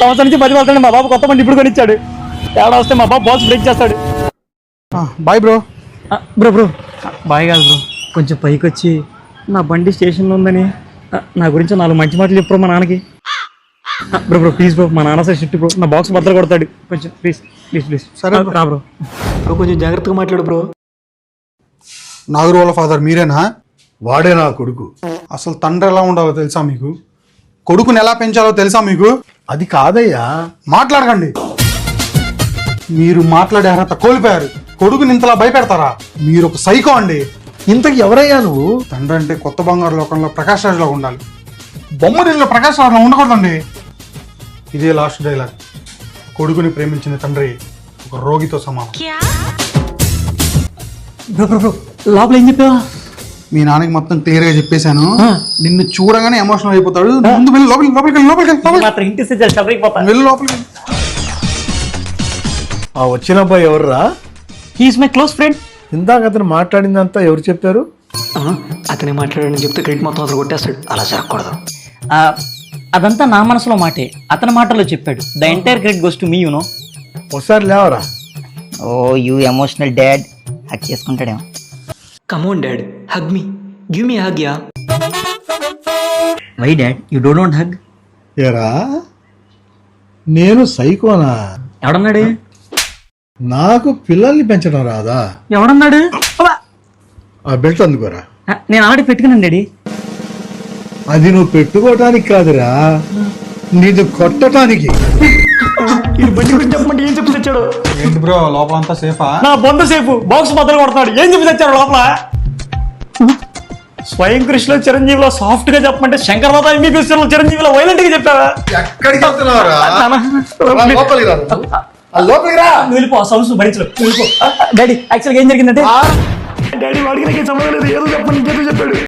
సంవత్సరం నుంచి పది వెళ్తాడు. మా బాబు కొత్త బండి ఇప్పుడు కొనిచ్చాడు. తేడా వస్తే మా బాబు బాల్స్ బ్రేక్ చేస్తాడు. Boy bro. Bro bro. Boy కాదు బ్రో. కొంచెం పైకి వచ్చి నా బండి స్టేషన్లో ఉందని నా గురించి నాలుగు మంచి మాటలు చెప్పు మా నాన్నకి. బ్రో బ్రో ప్లీజ్ బ్రో మా నాన్న సరే షిఫ్ట్ బ్రో. నా బాక్స్ బద్దలు కొడతాడు. కొంచెం ప్లీజ్ ప్లీజ్ ప్లీజ్ సరే రా బ్రో. బ్రో కొంచెం జాగ్రత్తగా మాట్లాడు బ్రో. నాగరు వాళ్ళ ఫాదర్ మీరేనా? వాడే నా కొడుకు? అసలు తండ్రి ఎలా ఉండాలో తెలుసా మీకు? కొడుకుని ఎలా పెంచాలో తెలుసా మీకు? అది కాదయ్యా. మాట్లాడకండి. మీరు మాట్లాడే అర్హత కోల్పోయారు. కొడుకుని ఇంతలా భయపెడతారా? మీరు ఒక సైకో అండి. ఇంతకు ఎవరయ్యా నువ్వు? తండ్రి అంటే కొత్త బంగారు లోకంలో ప్రకాష్ రాజ్లో ఉండాలి. బొమ్మడిల్లో ప్రకాష్ రాజ్లో ఉండకూడదండి. ఇదే లాస్ట్ డైలాగ్ కొడుకుని ప్రేమించిన తండ్రి ఒక రోగితో సమానం. లోపల ఏం చెప్పావా? మీ నాన్నకి మొత్తం క్లియర్గా చెప్పేశాను. నిన్ను చూడగానే ఎమోషనల్ అయిపోతాడు. ముందు వెళ్ళి లోపలికి లోపలికి లోపలికి వెళ్ళి, లోపలికి మాత్రం ఇంటి చదరిగిపోతా వెళ్ళి లోపలికి వెళ్ళి. ఆ వచ్చిన అబ్బాయి ఎవర్రా? హీఈస్ మై క్లోజ్ ఫ్రెండ్ ఇందాక అతను మాట్లాడిందంతా ఎవరు చెప్పారు? అతనే మాట్లాడని చెప్తే క్రెడిట్ మొత్తం అతను కొట్టేస్తాడు. అలా జరగకూడదు. అదంతా నా మనసులో మాటే. అతని మాటలో చెప్పాడు. The entire credit goes to me you know ఒకసారి లేవరా? Oh you emotional dad hug చేసుకుంటాడేమో. On, Dad. Hug me. Give me a hug, yeah. Why dad you don't want hug ఏరా? నేను సైకోనా? ఎవడన్నాడు? నాకు పిల్లల్ని పెంచడం రాదా? ఎవడన్నాడు? అబ్బా! ఆ బెల్ట్ అందుకోరా. నేను ఆల్రెడీ పెట్టుకున్నాను డాడీ. అది నువ్వు పెట్టుకోవటానికి కాదురా. నిన్ను కొట్టడానికి ఇది బండి గురించి చెప్పమంటే ఏం చెప్పి తెచ్చాడు? ఏంటి బ్రో లోపల అంతా సేఫా? నా బొంద సేపు బాక్స్ బద్దలు కొడతాడు ఏం చెప్పి తెచ్చాడు లోపల? స్వయం కృషిలో చిరంజీవిలో సాఫ్ట్గా చెప్పమంటే శంకర్ దాదా ఎంబీబీఎస్ చిరంజీవిలో వైలెంట్గా చెప్పావా ఎక్కడికి వెళ్ళిపో ఆ సౌండ్స్ భరించలేవు వెళ్ళిపో డాడీ యాక్చువల్గా ఏం జరిగిందంటే? డాడీ వాడికి నాకు సంబంధం లేదు. ఏదో చెప్పండి చెప్పాడు.